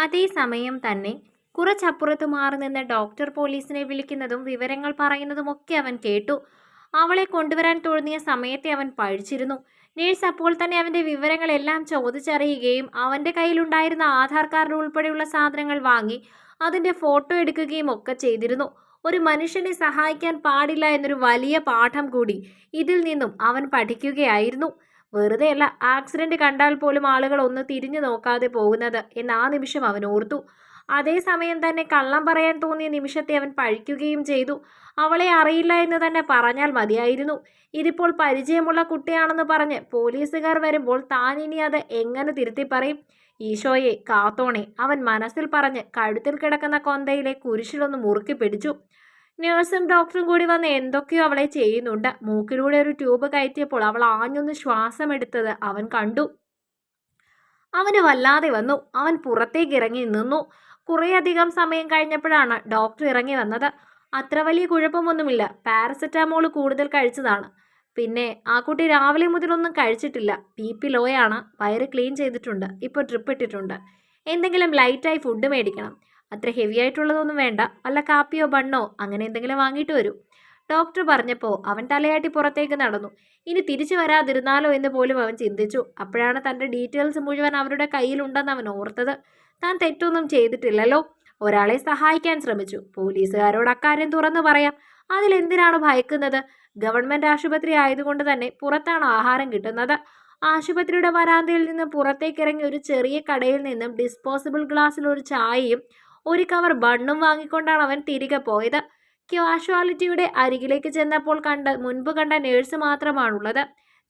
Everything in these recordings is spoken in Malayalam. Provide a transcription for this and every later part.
അതേസമയം തന്നെ കുറച്ചപ്പുറത്ത് മാറി നിന്ന് ഡോക്ടർ പോലീസിനെ വിളിക്കുന്നതും വിവരങ്ങൾ പറയുന്നതുമൊക്കെ അവൻ കേട്ടു. അവളെ കൊണ്ടുവരാൻ തോന്നിയ സമയത്തെ അവൻ പഴിച്ചിരുന്നു നേഴ്സ് അപ്പോൾ തന്നെ അവന്റെ വിവരങ്ങളെല്ലാം ചോദിച്ചറിയുകയും അവന്റെ കയ്യിലുണ്ടായിരുന്ന ആധാർ കാർഡ് ഉൾപ്പെടെയുള്ള സാധനങ്ങൾ വാങ്ങി അതിന്റെ ഫോട്ടോ എടുക്കുകയും ഒക്കെ ചെയ്തിരുന്നു. ഒരു മനുഷ്യനെ സഹായിക്കാൻ പാടില്ല എന്നൊരു വലിയ പാഠം കൂടി ഇതിൽ നിന്നും അവൻ പഠിക്കുകയായിരുന്നു. വെറുതെയല്ല ആക്സിഡന്റ് കണ്ടാൽ പോലും ആളുകൾ ഒന്ന് തിരിഞ്ഞു നോക്കാതെ പോകുന്നത് എന്ന് ആ നിമിഷം അവൻ ഓർത്തു. അതേസമയം തന്നെ കള്ളം പറയാൻ തോന്നിയ നിമിഷത്തെ അവൻ പഴിക്കുകയും ചെയ്തു. അവളെ അറിയില്ല എന്ന് തന്നെ പറഞ്ഞാൽ മതിയായിരുന്നു. ഇതിപ്പോൾ പരിചയമുള്ള കുട്ടിയാണെന്ന് പറഞ്ഞ് പോലീസുകാർ വരുമ്പോൾ താൻ ഇനി അത് എങ്ങനെ തിരുത്തി പറയും? ഈശോയെ കാത്തോണെ അവൻ മനസ്സിൽ പറഞ്ഞ് കഴുത്തിൽ കിടക്കുന്ന കൊന്തയിലെ കുരിശിലൊന്ന് മുറുക്കി പിടിച്ചു. നഴ്സും ഡോക്ടറും കൂടി വന്ന് എന്തൊക്കെയോ അവളെ ചെയ്യുന്നുണ്ട്. മൂക്കിലൂടെ ഒരു ട്യൂബ് കയറ്റിയപ്പോൾ അവൾ ആഞ്ഞൊന്ന് ശ്വാസമെടുത്തത് അവൻ കണ്ടു. അവന് വല്ലാതെ വന്നു. അവൻ പുറത്തേക്ക് ഇറങ്ങി നിന്നു. കുറേയധികം സമയം കഴിഞ്ഞപ്പോഴാണ് ഡോക്ടർ ഇറങ്ങി വന്നത്. അത്ര വലിയ കുഴപ്പമൊന്നുമില്ല. പാരസെറ്റാമോൾ കൂടുതൽ കഴിച്ചതാണ്. പിന്നെ ആ കുട്ടി രാവിലെ മുതലൊന്നും കഴിച്ചിട്ടില്ല. ബി പി ലോയാണ്. വയറ് ക്ലീൻ ചെയ്തിട്ടുണ്ട്. ഇപ്പോൾ ട്രിപ്പ് ഇട്ടിട്ടുണ്ട്. എന്തെങ്കിലും ലൈറ്റായി ഫുഡ് മേടിക്കണം. അത്ര ഹെവി ആയിട്ടുള്ളതൊന്നും വേണ്ട. വല്ല കാപ്പിയോ ബണ്ണോ അങ്ങനെ എന്തെങ്കിലും വാങ്ങിയിട്ട് വരൂ. ഡോക്ടർ പറഞ്ഞപ്പോൾ അവൻ തലയാട്ടി പുറത്തേക്ക് നടന്നു. ഇനി തിരിച്ചു വരാതിരുന്നാലോ എന്ന് പോലും അവൻ ചിന്തിച്ചു. അപ്പോഴാണ് തന്റെ ഡീറ്റെയിൽസ് മുഴുവൻ അവരുടെ കയ്യിലുണ്ടെന്ന് അവൻ ഓർത്തത്. താൻ തെറ്റൊന്നും ചെയ്തിട്ടില്ലല്ലോ. ഒരാളെ സഹായിക്കാൻ ശ്രമിച്ചു. പോലീസുകാരോട് അക്കാര്യം തുറന്നു പറയാം. അതിലെന്തിനാണ് ഭയക്കുന്നത്? ഗവൺമെന്റ് ആശുപത്രി ആയതുകൊണ്ട് തന്നെ പുറത്താണ് ആഹാരം കിട്ടുന്നത്. ആശുപത്രിയുടെ വരാന്തയിൽ നിന്ന് പുറത്തേക്കിറങ്ങി ഒരു ചെറിയ കടയിൽ നിന്നും ഡിസ്പോസിബിൾ ഗ്ലാസ്സിൽ ഒരു ചായയും ഒരു കവർ ബണ്ണും വാങ്ങിക്കൊണ്ടാണ് അവൻ തിരികെ പോയത്. ക്യാഷ്വാലിറ്റിയുടെ അരികിലേക്ക് ചെന്നപ്പോൾ കണ്ട് മുൻപ് കണ്ട നേഴ്സ് മാത്രമാണുള്ളത്.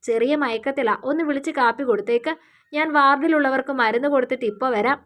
ചെറിയ മയക്കത്തില. ഒന്ന് വിളിച്ച് കാപ്പി കൊടുത്തേക്ക്. ഞാൻ വാർഡിലുള്ളവർക്ക് മരുന്ന് കൊടുത്തിട്ട് ഇപ്പോൾ വരാം.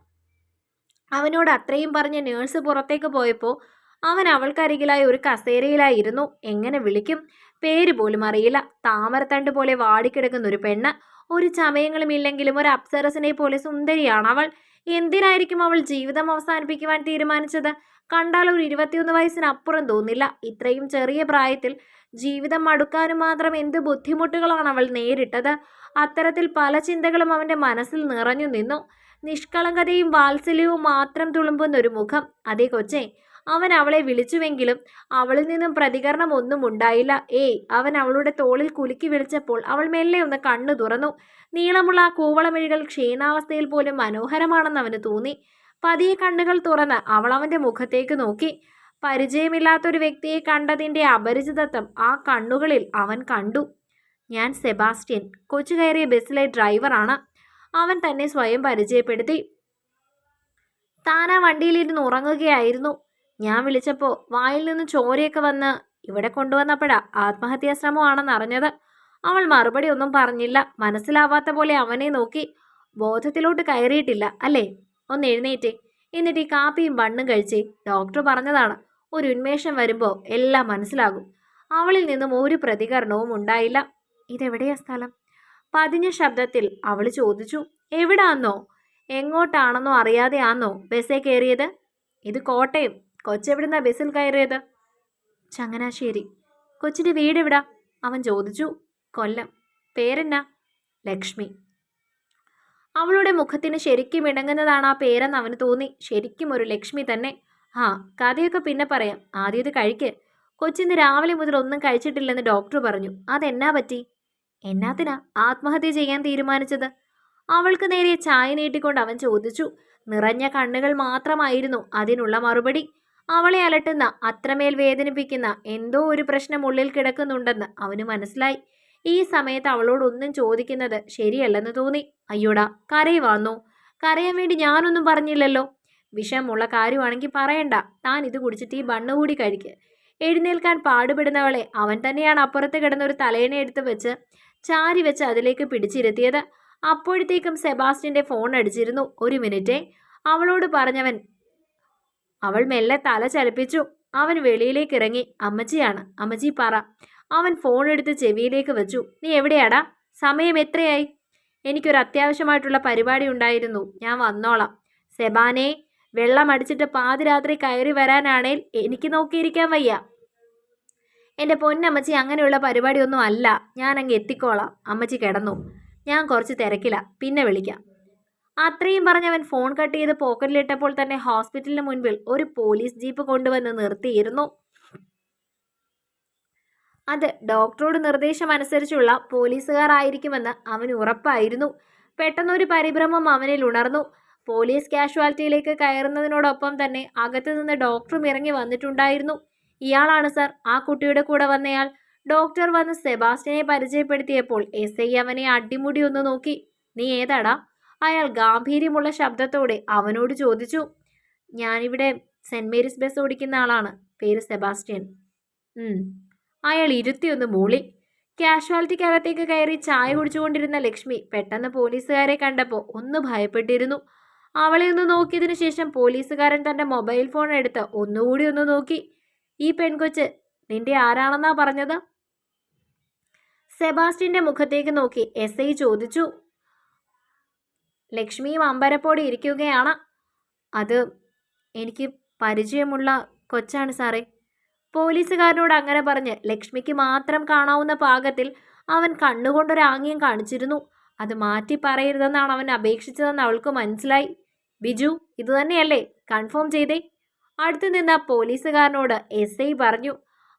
അവനോട് അത്രയും പറഞ്ഞ് നേഴ്സ് പുറത്തേക്ക് പോയപ്പോൾ അവൻ അവൾക്കരികിലായി ഒരു കസേരയിലായിരുന്നു എങ്ങനെ വിളിക്കും? പേര് പോലും അറിയില്ല. താമരത്തണ്ട് പോലെ വാടിക്കിടക്കുന്ന ഒരു പെണ്ണ്. ഒരു ചമയങ്ങളും ഇല്ലെങ്കിലും ഒരു അപ്സരസിനെ പോലെ സുന്ദരിയാണ് അവൾ എന്തിനായിരിക്കും അവൾ ജീവിതം അവസാനിപ്പിക്കുവാൻ തീരുമാനിച്ചത്? കണ്ടാൽ ഒരു ഇരുപത്തിയൊന്ന് വയസ്സിനപ്പുറം തോന്നില്ല. ഇത്രയും ചെറിയ പ്രായത്തിൽ ജീവിതം മടുക്കാനും മാത്രം എന്ത് ബുദ്ധിമുട്ടുകളാണ് അവൾ നേരിട്ടത്? അത്തരത്തിൽ പല ചിന്തകളും അവന്റെ മനസ്സിൽ നിറഞ്ഞു നിന്നു. നിഷ്കളങ്കതയും വാത്സല്യവും മാത്രം തുളുമ്പുന്ന ഒരു മുഖം. അതേ കൊച്ചേ അവൻ അവളെ വിളിച്ചുവെങ്കിലും അവളിൽ നിന്നും പ്രതികരണം ഒന്നും ഉണ്ടായില്ല. ഏയ് അവൻ അവളുടെ തോളിൽ കുലുക്കി വിളിച്ചപ്പോൾ അവൾ മെല്ലെ ഒന്ന് കണ്ണു തുറന്നു. നീളമുള്ള ആ കൂവളമിഴികൾ ക്ഷീണാവസ്ഥയിൽ പോലും മനോഹരമാണെന്ന് അവന് തോന്നി. പതിയെ കണ്ണുകൾ തുറന്ന് അവൾ അവന്റെ മുഖത്തേക്ക് നോക്കി. പരിചയമില്ലാത്തൊരു വ്യക്തിയെ കണ്ടതിന്റെ അപരിചിതത്വം ആ കണ്ണുകളിൽ അവൻ കണ്ടു. ഞാൻ സെബാസ്റ്റ്യൻ. കൊച്ചു കയറിയ ബസ്സിലെ ഡ്രൈവറാണ്. അവൻ തന്നെ സ്വയം പരിചയപ്പെടുത്തി. താൻ ആ വണ്ടിയിലിരുന്ന് ഉറങ്ങുകയായിരുന്നു. ഞാൻ വിളിച്ചപ്പോൾ വായിൽ നിന്ന് ചോരയൊക്കെ വന്ന് ഇവിടെ കൊണ്ടുവന്നപ്പോഴാ ആത്മഹത്യാ ശ്രമമാണെന്ന് അറിഞ്ഞത്. അവൾ മറുപടി ഒന്നും പറഞ്ഞില്ല. മനസ്സിലാവാത്ത പോലെ അവനെ നോക്കി ബോധത്തിലോട്ട് കയറിയിട്ടില്ല അല്ലേ? ഒന്ന് എഴുന്നേറ്റേ. എന്നിട്ട് ഈ കാപ്പിയും ബണ്ണും കഴിച്ചേ ഡോക്ടർ പറഞ്ഞതാണ് ഒരു ഉന്മേഷം വരുമ്പോൾ എല്ലാം മനസ്സിലാകും. അവളിൽ നിന്നും ഒരു പ്രതികരണവും ഉണ്ടായില്ല. ഇതെവിടെയാ സ്ഥലം? പതിഞ്ഞ ശബ്ദത്തിൽ അവൾ ചോദിച്ചു എവിടാന്നോ? എങ്ങോട്ടാണെന്നോ അറിയാതെയാന്നോ ബസ്സേ കയറിയത്? ഇത് കോട്ടയം. കൊച്ചെവിടുന്നാ ബസ്സിൽ കയറിയത്? ചങ്ങനാശ്ശേരി. കൊച്ചിന്റെ വീട് എവിടാ? അവൻ ചോദിച്ചു. കൊല്ലം. പേരെന്നാ? ലക്ഷ്മി. അവളുടെ മുഖത്തിന് ശരിക്കും ഇണങ്ങുന്നതാണ് ആ പേരെന്ന് അവന് തോന്നി. ശരിക്കും ഒരു ലക്ഷ്മി തന്നെ. ആ കഥയൊക്കെ പിന്നെ പറയാം. ആദ്യം ഇത് കഴിക്ക്. കൊച്ചിന്ന് രാവിലെ മുതൽ ഒന്നും കഴിച്ചിട്ടില്ലെന്ന് ഡോക്ടർ പറഞ്ഞു. അതെന്നാ പറ്റി? എന്നാത്തിനാ ആത്മഹത്യ ചെയ്യാൻ തീരുമാനിച്ചത്? അവൾക്ക് നേരെ ചായ നീട്ടിക്കൊണ്ട് അവൻ ചോദിച്ചു. നിറഞ്ഞ കണ്ണുകൾ മാത്രമായിരുന്നു അതിനുള്ള മറുപടി. അവളെ അലട്ടുന്ന അത്രമേൽ വേദനിപ്പിക്കുന്ന എന്തോ ഒരു പ്രശ്നം ഉള്ളിൽ കിടക്കുന്നുണ്ടെന്ന് അവന് മനസ്സിലായി. ഈ സമയത്ത് അവളോടൊന്നും ചോദിക്കുന്നത് ശരിയല്ലെന്ന് തോന്നി. അയ്യോടാ കരയുവാന്നോ കരയാൻ വേണ്ടി ഞാനൊന്നും പറഞ്ഞില്ലല്ലോ. വിഷമുള്ള കാര്യമാണെങ്കിൽ പറയണ്ട. താൻ ഇത് കുടിച്ചിട്ട് ഈ ബണ്ണ് കൂടി കഴിക്ക്. എഴുന്നേൽക്കാൻ പാടുപെടുന്നവളെ അവൻ തന്നെയാണ് അപ്പുറത്ത് കിടന്നൊരു തലേണ എടുത്ത് വെച്ച് ചാരി വെച്ച് അതിലേക്ക് പിടിച്ചിരുത്തിയത്. അപ്പോഴത്തേക്കും സെബാസ്റ്റിന്റെ ഫോൺ അടിച്ചിരുന്നു. ഒരു മിനിറ്റേ. അവളോട് പറഞ്ഞവൻ അവൾ മെല്ലെ തല ചലിപ്പിച്ചു. അവൻ വെളിയിലേക്ക് ഇറങ്ങി. അമ്മച്ചിയാണ്. അമ്മച്ചി പറ. അവൻ ഫോൺ എടുത്ത് ചെവിയിലേക്ക് വെച്ചു. നീ എവിടെയാടാ? സമയം എത്രയായി? എനിക്കൊരു അത്യാവശ്യമായിട്ടുള്ള പരിപാടി ഉണ്ടായിരുന്നു. ഞാൻ വന്നോളാം. സെബാനെ വെള്ളം അടിച്ചിട്ട് പാതിരാത്രി കയറി വരാനാണേൽ എനിക്ക് നോക്കിയിരിക്കാൻ വയ്യ. എന്റെ പൊന്നമ്മച്ചി അങ്ങനെയുള്ള പരിപാടിയൊന്നും അല്ല. ഞാൻ അങ്ങ് എത്തിക്കോളാം. അമ്മച്ചി കിടന്നു. ഞാൻ കുറച്ച് തിരക്കില. പിന്നെ വിളിക്കാം. അത്രയും പറഞ്ഞവൻ ഫോൺ കട്ട് ചെയ്ത് പോക്കറ്റിലിട്ടപ്പോൾ തന്നെ ഹോസ്പിറ്റലിന് മുൻപിൽ ഒരു പോലീസ് ജീപ്പ് കൊണ്ടുവന്ന് നിർത്തിയിരുന്നു. അത് ഡോക്ടറോട് നിർദ്ദേശം അനുസരിച്ചുള്ള പോലീസുകാരായിരിക്കുമെന്ന് അവൻ ഉറപ്പായിരുന്നു. പെട്ടെന്നൊരു പരിഭ്രമം അവനിൽ ഉണർന്നു. പോലീസ് കാഷ്വാലിറ്റിയിലേക്ക് കയറുന്നതിനോടൊപ്പം തന്നെ അകത്തു നിന്ന് ഡോക്ടറും ഇറങ്ങി വന്നിട്ടുണ്ടായിരുന്നു. ഇയാളാണ് സർ ആ കുട്ടിയുടെ കൂടെ വന്നയാൾ. ഡോക്ടർ വന്ന് സെബാസ്റ്റ്യനെ പരിചയപ്പെടുത്തിയപ്പോൾ എസ് ഐ അവനെ അടിമുടി ഒന്ന് നോക്കി. നീ ഏതാടാ? അയാൾ ഗാംഭീര്യമുള്ള ശബ്ദത്തോടെ അവനോട് ചോദിച്ചു ഞാനിവിടെ സെന്റ് മേരീസ് ബസ് ഓടിക്കുന്ന ആളാണ് പേര് സെബാസ്റ്റ്യൻ. അയാൾ ഇരുത്തിയൊന്ന് മൂളി. കാഷ്വാലിറ്റിക്കകത്തേക്ക് കയറി ചായ കുടിച്ചുകൊണ്ടിരുന്ന ലക്ഷ്മി പെട്ടെന്ന് പോലീസുകാരെ കണ്ടപ്പോൾ ഒന്ന് ഭയപ്പെട്ടിരുന്നു. അവളെ ഒന്ന് നോക്കിയതിനു ശേഷം പോലീസുകാരൻ തന്റെ മൊബൈൽ ഫോൺ എടുത്ത് ഒന്നുകൂടി ഒന്ന് നോക്കി. ഈ പെൺകൊച്ച് നിന്റെ ആരാണെന്നാ പറഞ്ഞത്? സെബാസ്റ്റ്യന്റെ മുഖത്തേക്ക് നോക്കി എസ് ഐ ചോദിച്ചു. ലക്ഷ്മിയും അമ്പരപ്പോടെ ഇരിക്കുകയാണ്. അത് എനിക്ക് പരിചയമുള്ള കൊച്ചാണ് സാറേ. പോലീസുകാരനോട് അങ്ങനെ പറഞ്ഞ് ലക്ഷ്മിക്ക് മാത്രം കാണാവുന്ന പാകത്തിൽ അവൻ കണ്ണുകൊണ്ടൊരാംഗ്യം കാണിച്ചിരുന്നു. അത് മാറ്റി പറയരുതെന്നാണ് അവൻ അപേക്ഷിച്ചതെന്ന് അവൾക്ക് മനസ്സിലായി. ബിജു ഇത് തന്നെയല്ലേ? കൺഫേം ചെയ്തേ. അടുത്തു നിന്ന് പോലീസുകാരനോട് എസ് ഐ പറഞ്ഞു.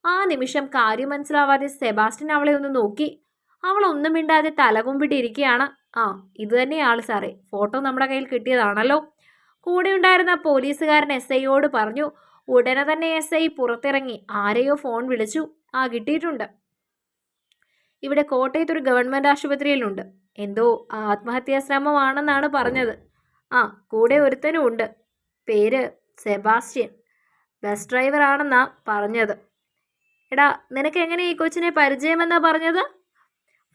ആ നിമിഷം കാര്യം മനസ്സിലാവാതെ സെബാസ്റ്റ്യൻ അവളെ ഒന്ന് നോക്കി. അവൾ ഒന്നും മിണ്ടാതെ തലകുമ്പിട്ടിരിക്കുകയാണ്. ആ ഇത് തന്നെയാണ് സാറേ. ഫോട്ടോ നമ്മുടെ കയ്യിൽ കിട്ടിയതാണല്ലോ. കൂടെ ഉണ്ടായിരുന്ന പോലീസുകാരൻ എസ് ഐയോട് പറഞ്ഞു ഉടനെ തന്നെ എസ് ഐ പുറത്തിറങ്ങി. ആരെയോ ഫോൺ വിളിച്ചു. ആ കിട്ടിയിട്ടുണ്ട്. ഇവിടെ കോട്ടയത്ത് ഒരു ഗവൺമെന്റ് ആശുപത്രിയിലുണ്ട്. എന്തോ ആത്മഹത്യാ ശ്രമമാണെന്നാണ് പറഞ്ഞത്. ആ കൂടെ ഒരുത്തനും ഉണ്ട്. പേര് സെബാസ്റ്റ്യൻ. ബസ് ഡ്രൈവർ ആണെന്നാ പറഞ്ഞത്. എടാ നിനക്ക് എങ്ങനെ ഈ കൊച്ചിനെ പരിചയമെന്നാ പറഞ്ഞത്?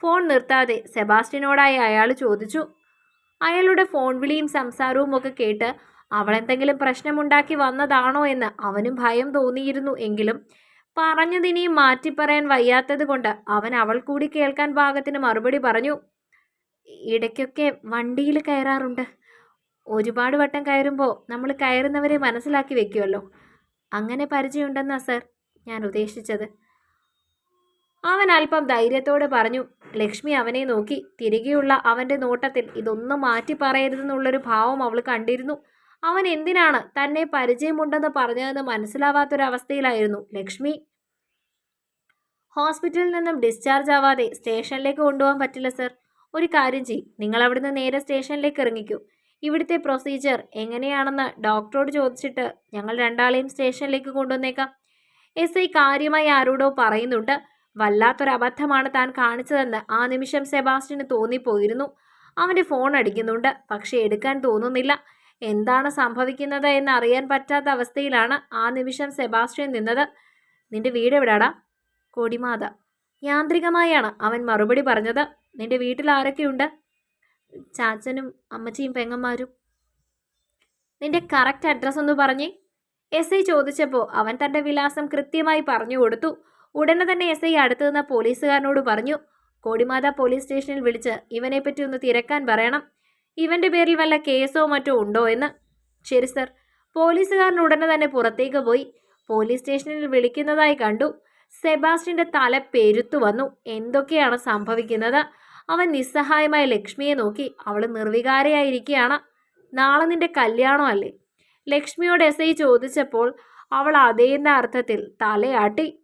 ഫോൺ നിർത്താതെ സെബാസ്റ്റ്യനോടായി അയാൾ ചോദിച്ചു. അയാളുടെ ഫോൺ വിളിയും സംസാരവും ഒക്കെ കേട്ട് അവളെന്തെങ്കിലും പ്രശ്നമുണ്ടാക്കി വന്നതാണോ എന്ന് അവനും ഭയം തോന്നിയിരുന്നു എങ്കിലും പറഞ്ഞതിനെയും മാറ്റിപ്പറയാൻ വയ്യാത്തത് കൊണ്ട് അവൻ അവൾ കൂടി കേൾക്കാൻ പാകത്തിന് മറുപടി പറഞ്ഞു. ഇടയ്ക്കൊക്കെ വണ്ടിയിൽ കയറാറുണ്ട്. ഒരുപാട് വട്ടം കയറുമ്പോൾ നമ്മൾ കയറുന്നവരെ മനസ്സിലാക്കി വെക്കുമല്ലോ അങ്ങനെ പരിചയമുണ്ടെന്നാ സർ ഞാൻ ഉദ്ദേശിച്ചത്. അവൻ അല്പം ധൈര്യത്തോടെ പറഞ്ഞു ലക്ഷ്മി അവനെ നോക്കി തിരികെയുള്ള അവന്റെ നോട്ടത്തിൽ ഇതൊന്നും മാറ്റി പറയരുതെന്നുള്ളൊരു ഭാവം അവൾ കണ്ടിരുന്നു. അവൻ എന്തിനാണ് തന്നെ പരിചയമുണ്ടെന്ന് പറഞ്ഞതെന്ന് മനസ്സിലാവാത്തൊരവസ്ഥയിലായിരുന്നു. ലക്ഷ്മി ഹോസ്പിറ്റലിൽ നിന്നും ഡിസ്ചാർജ് ആവാതെ സ്റ്റേഷനിലേക്ക് കൊണ്ടുപോകാൻ പറ്റില്ല സർ. ഒരു കാര്യം ചെയ്യും. നിങ്ങൾ അവിടുന്ന് നേരെ സ്റ്റേഷനിലേക്ക് ഇറങ്ങിക്കൂ. ഇവിടുത്തെ പ്രൊസീജിയർ എങ്ങനെയാണെന്ന് ഡോക്ടറോട് ചോദിച്ചിട്ട് ഞങ്ങൾ രണ്ടാളെയും സ്റ്റേഷനിലേക്ക് കൊണ്ടുവന്നേക്കാം. എസ് ഐ കാര്യമായി ആരോടോ പറയുന്നുണ്ട്. വല്ലാത്തൊരു അബദ്ധമാണ് താൻ കാണിച്ചതെന്ന് ആ നിമിഷം സെബാസ്റ്റ്യന് തോന്നിപ്പോയിരുന്നു. അവന്റെ ഫോൺ അടിക്കുന്നുണ്ട്. പക്ഷേ എടുക്കാൻ തോന്നുന്നില്ല. എന്താണ് സംഭവിക്കുന്നത് എന്ന് അറിയാൻ പറ്റാത്ത അവസ്ഥയിലാണ് ആ നിമിഷം സെബാസ്റ്റ്യൻ നിന്നത്. നിന്റെ വീട് എവിടാടാ? കൊടിമാത. യാന്ത്രികമായാണ് അവൻ മറുപടി പറഞ്ഞത്. നിന്റെ വീട്ടിൽ ആരൊക്കെയുണ്ട്? ചാച്ചനും അമ്മച്ചിയും പെങ്ങന്മാരും. നിന്റെ കറക്റ്റ് അഡ്രസ്സ് ഒന്ന് പറഞ്ഞേ. എസ് ഐ ചോദിച്ചപ്പോൾ അവൻ തന്റെ വിലാസം കൃത്യമായി പറഞ്ഞു കൊടുത്തു. ഉടനെ തന്നെ എസ് ഐ അടുത്തു നിന്ന പോലീസുകാരനോട് പറഞ്ഞു കോടിമാത പോലീസ് സ്റ്റേഷനിൽ വിളിച്ച് ഇവനെപ്പറ്റി ഒന്ന് തിരക്കാൻ പറയണം. ഇവന്റെ പേരിൽ വല്ല കേസോ മറ്റോ ഉണ്ടോ എന്ന്. ശരി സർ. പോലീസുകാരൻ ഉടനെ തന്നെ പുറത്തേക്ക് പോയി. പോലീസ് സ്റ്റേഷനിൽ വിളിക്കുന്നതായി കണ്ടു. സെബാസ്റ്റിന്റെ തല പെരുത്തു വന്നു. എന്തൊക്കെയാണ് സംഭവിക്കുന്നത്? അവൻ നിസ്സഹായമായ ലക്ഷ്മിയെ നോക്കി. അവൾ നിർവികാരയായിരിക്കുകയാണ്. നാളെ നിന്റെ കല്യാണമല്ലേ ലക്ഷ്മിയോട് എസ് ഐ ചോദിച്ചപ്പോൾ അവൾ അതേന്ന അർത്ഥത്തിൽ തലയാട്ടി.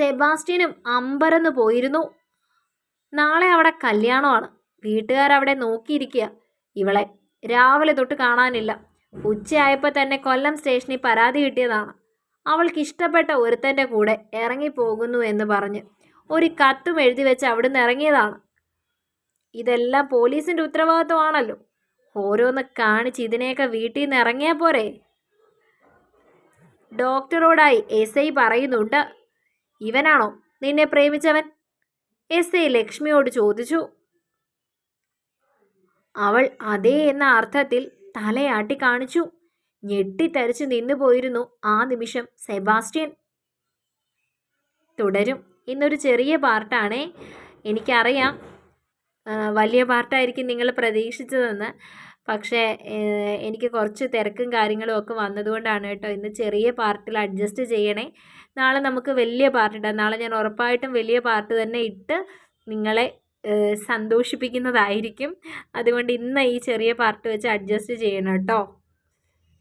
സെബാസ്റ്റ്യനും അമ്പരന്ന് പോയിരുന്നു. നാളെ അവിടെ കല്യാണമാണ്. വീട്ടുകാരവിടെ നോക്കിയിരിക്കുക. ഇവളെ രാവിലെ തൊട്ട് കാണാനില്ല. ഉച്ചയായപ്പോൾ തന്നെ കൊല്ലം സ്റ്റേഷനിൽ പരാതി കിട്ടിയതാണ്. അവൾക്ക് ഇഷ്ടപ്പെട്ട ഒരുത്തന്റെ കൂടെ ഇറങ്ങിപ്പോകുന്നു എന്ന് പറഞ്ഞ് ഒരു കത്തും എഴുതി വെച്ച് അവിടുന്ന് ഇറങ്ങിയതാണ്. ഇതെല്ലാം പോലീസിന്റെ ഉത്തരവാദിത്വമാണല്ലോ. ഓരോന്ന് കാണിച്ച് ഇതിനെയൊക്കെ വീട്ടിൽ നിന്ന് ഇറങ്ങിയാൽ പോരെ? ഡോക്ടറോടായി എസ് ഐ പറയുന്നുണ്ട്. ഇവനാണോ നിന്നെ പ്രേമിച്ചവൻ? എസ് ഐ ലക്ഷ്മിയോട് ചോദിച്ചു. അവൾ അതേ എന്ന അർത്ഥത്തിൽ തലയാട്ടി കാണിച്ചു. ഞെട്ടിത്തരിച്ചു നിന്നുപോയിരുന്നു ആ നിമിഷം സെബാസ്റ്റ്യൻ. തുടരും. ഇന്നൊരു ചെറിയ പാർട്ടാണേ. എനിക്കറിയാം. വലിയ പാർട്ടായിരിക്കും നിങ്ങൾ പ്രതീക്ഷിച്ചതെന്ന്. പക്ഷേ എനിക്ക് കുറച്ച് തിരക്കും കാര്യങ്ങളും ഒക്കെ വന്നതുകൊണ്ടാണ് കേട്ടോ ഇന്ന് ചെറിയ പാർട്ടിൽ അഡ്ജസ്റ്റ് ചെയ്യണേ. നാളെ നമുക്ക് വലിയ പാർട്ടിടാം നാളെ ഞാൻ ഉറപ്പായിട്ടും വലിയ പാർട്ട് തന്നെ ഇട്ട് നിങ്ങളെ സന്തോഷിപ്പിക്കുന്നതായിരിക്കും. അതുകൊണ്ട് ഇന്ന് ഈ ചെറിയ പാർട്ട് വെച്ച് അഡ്ജസ്റ്റ് ചെയ്യണം കേട്ടോ.